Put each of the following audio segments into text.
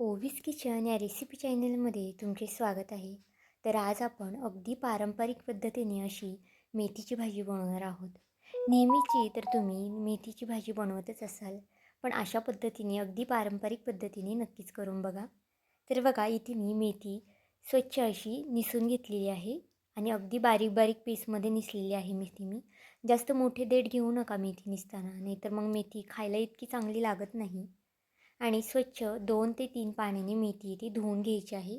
ओवीस kitchen या recipe चॅनलमध्ये तुमचे स्वागत आहे. तर आज आपण अगदी पारंपरिक पद्धतीने अशी मेथीची भाजी बनवणार आहोत. नेहमीची तर तुम्ही मेथीची भाजी बनवतच असाल पण अशा पद्धतीने अगदी पारंपरिक पद्धतीने नक्कीच करून बघा. तर बघा इथे मी मेथी स्वच्छ अशी निसून घेतलेली आहे आणि अगदी बारीक बारीक पीसमध्ये निसलेली आहे मेथी मी. जास्त मोठे देठ घेऊ नका मेथी निसताना नाहीतर मग मेथी खायला इतकी चांगली लागत नाही. आणि स्वच्छ दोन ते तीन पाण्याने मेथी ती धुवून घ्यायची आहे.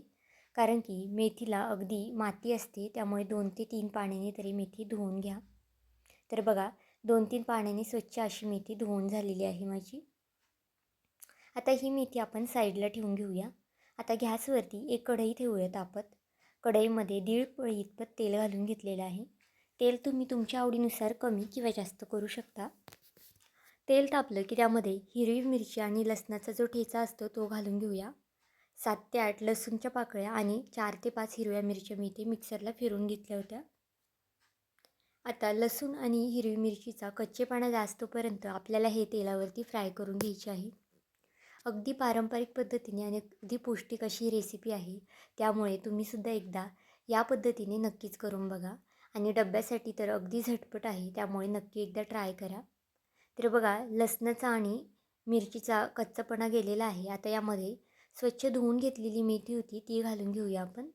कारण की मेथीला अगदी माती असते त्यामुळे दोन ते तीन पाण्याने तरी मेथी धुवून घ्या. तर बघा दोन तीन पाण्याने स्वच्छ अशी मेथी धुवून झालेली आहे माझी. आता ही मेथी आपण साईडला ठेवून घेऊया. आता गॅसवरती एक कढई ठेवूया तापत कढईमध्ये दीड पळी इतपत तेल घालून घेतलेलं आहे. तेल तुम्ही तुमच्या आवडीनुसार कमी किंवा जास्त करू शकता. तेल तापलं की त्यामध्ये हिरवी मिरची आणि लसणाचा जो ठेचा असतो तो घालून घेऊया. सात ते आठ लसूणच्या पाकळ्या आणि चार ते पाच हिरव्या मिरच्या मी ते मिक्सरला फिरून घेतल्या होत्या. आता लसूण आणि हिरवी मिरचीचा कच्चेपणा जास्तपर्यंत आपल्याला हे तेलावरती फ्राय करून घ्यायची आहे. अगदी पारंपरिक पद्धतीने आणि अगदी पौष्टिक अशी रेसिपी आहे. त्यामुळे तुम्हीसुद्धा एकदा या पद्धतीने नक्कीच करून बघा. आणि डब्यासाठी तर अगदी झटपट आहे त्यामुळे नक्की एकदा ट्राय करा. तर बघा लसणाचा आणि मिरचीचा कच्चापणा गेलेला आहे. आता यामध्ये स्वच्छ धुवून घेतलेली मेथी होती ती घालून घेऊया आपण.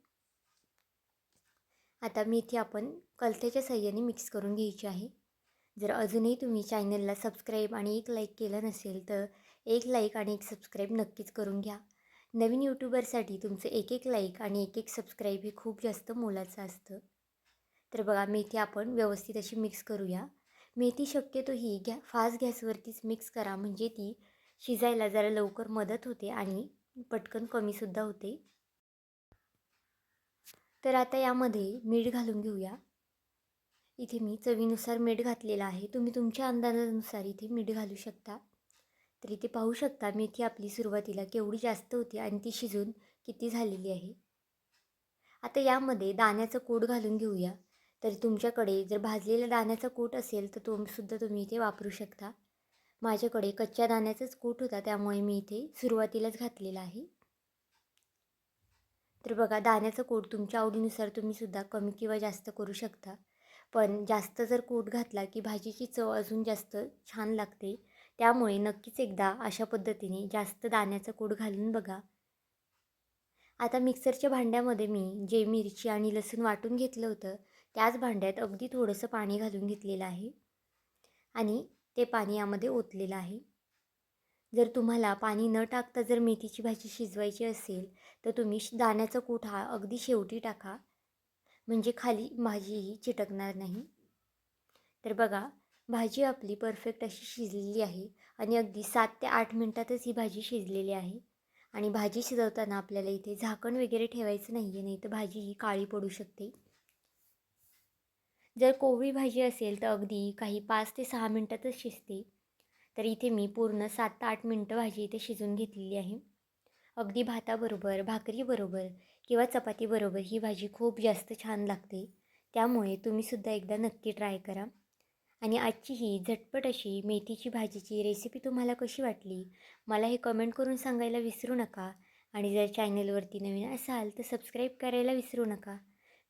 आता मेथी आपण कलथ्याच्या सहाय्याने मिक्स करून घ्यायची आहे. जर अजूनही तुम्ही चॅनलला सबस्क्राईब आणि एक लाईक केलं नसेल तर एक लाईक आणि एक सबस्क्राईब नक्कीच करून घ्या. नवीन यूट्यूबरसाठी तुमचं एक एक लाईक आणि एक एक सबस्क्राईब हे खूप जास्त मोलाचं असतं. तर बघा मेथी आपण व्यवस्थित अशी मिक्स करूया. मेथी शक्यतो ही गॅ फास्ट गॅसवरतीच मिक्स करा म्हणजे ती शिजायला जरा लवकर मदत होते आणि पटकन कमीसुद्धा होते. तर आता यामध्ये मीठ घालून घेऊया. इथे मी चवीनुसार मीठ घातलेलं आहे. तुम्ही तुमच्या अंदाजानुसार इथे मीठ घालू शकता. तर इथे पाहू शकता मेथी आपली सुरुवातीला केवढी जास्त होती आणि ती शिजून किती झालेली आहे. आता यामध्ये दाण्याचं कोड घालून घेऊया. तर तुमच्याकडे जर भाजलेल्या दाण्याचा कूट असेल तर तुमसुद्धा तुम्ही इथे वापरू शकता. माझ्याकडे कच्च्या दाण्याचाच कूट होता त्यामुळे मी इथे सुरुवातीलाच घातलेला आहे. तर बघा दाण्याचं कूट तुमच्या आवडीनुसार तुम्हीसुद्धा कमी किंवा जास्त करू शकता. पण जास्त जर कूट घातला की भाजीची चव अजून जास्त छान लागते. त्यामुळे नक्कीच एकदा अशा पद्धतीने जास्त दाण्याचं कूट घालून बघा. आता मिक्सरच्या भांड्यामध्ये मी जे मिरची आणि लसूण वाटून घेतलं होतं त्याच भांड्यात अगदी थोडंसं पाणी घालून घेतलेलं आहे आणि ते पाणी यामध्ये ओतलेलं आहे. जर तुम्हाला पाणी न टाकता जर मेथीची भाजी शिजवायची असेल तर तुम्ही दाण्याचा कूट हा अगदी शेवटी टाका. म्हणजे खाली भाजी ही चिटकणार नाही. तर बघा भाजी आपली परफेक्ट अशी शिजलेली आहे आणि अगदी सात ते आठ मिनटातच ही भाजी शिजलेली आहे. आणि भाजी शिजवताना आपल्याला इथे झाकण वगैरे ठेवायचं नाही आहे नाही तर भाजी ही काळी पडू शकते. जर कोवळी भाजी असेल तर अगदी काही पाच ते सहा मिनटातच शिजते. तर इथे मी पूर्ण सात ते आठ मिनटं भाजी इथे शिजून घेतलेली आहे. अगदी भाताबरोबर भाकरीबरोबर किंवा चपातीबरोबर ही भाजी खूप जास्त छान लागते. त्यामुळे तुम्हीसुद्धा एकदा नक्की ट्राय करा. आणि आजची ही झटपट अशी मेथीची भाजीची रेसिपी तुम्हाला कशी वाटली? मला हे कमेंट करून सांगायला विसरू नका. आणि जर चॅनलवरती नवीन असाल तर सबस्क्राईब करायला विसरू नका.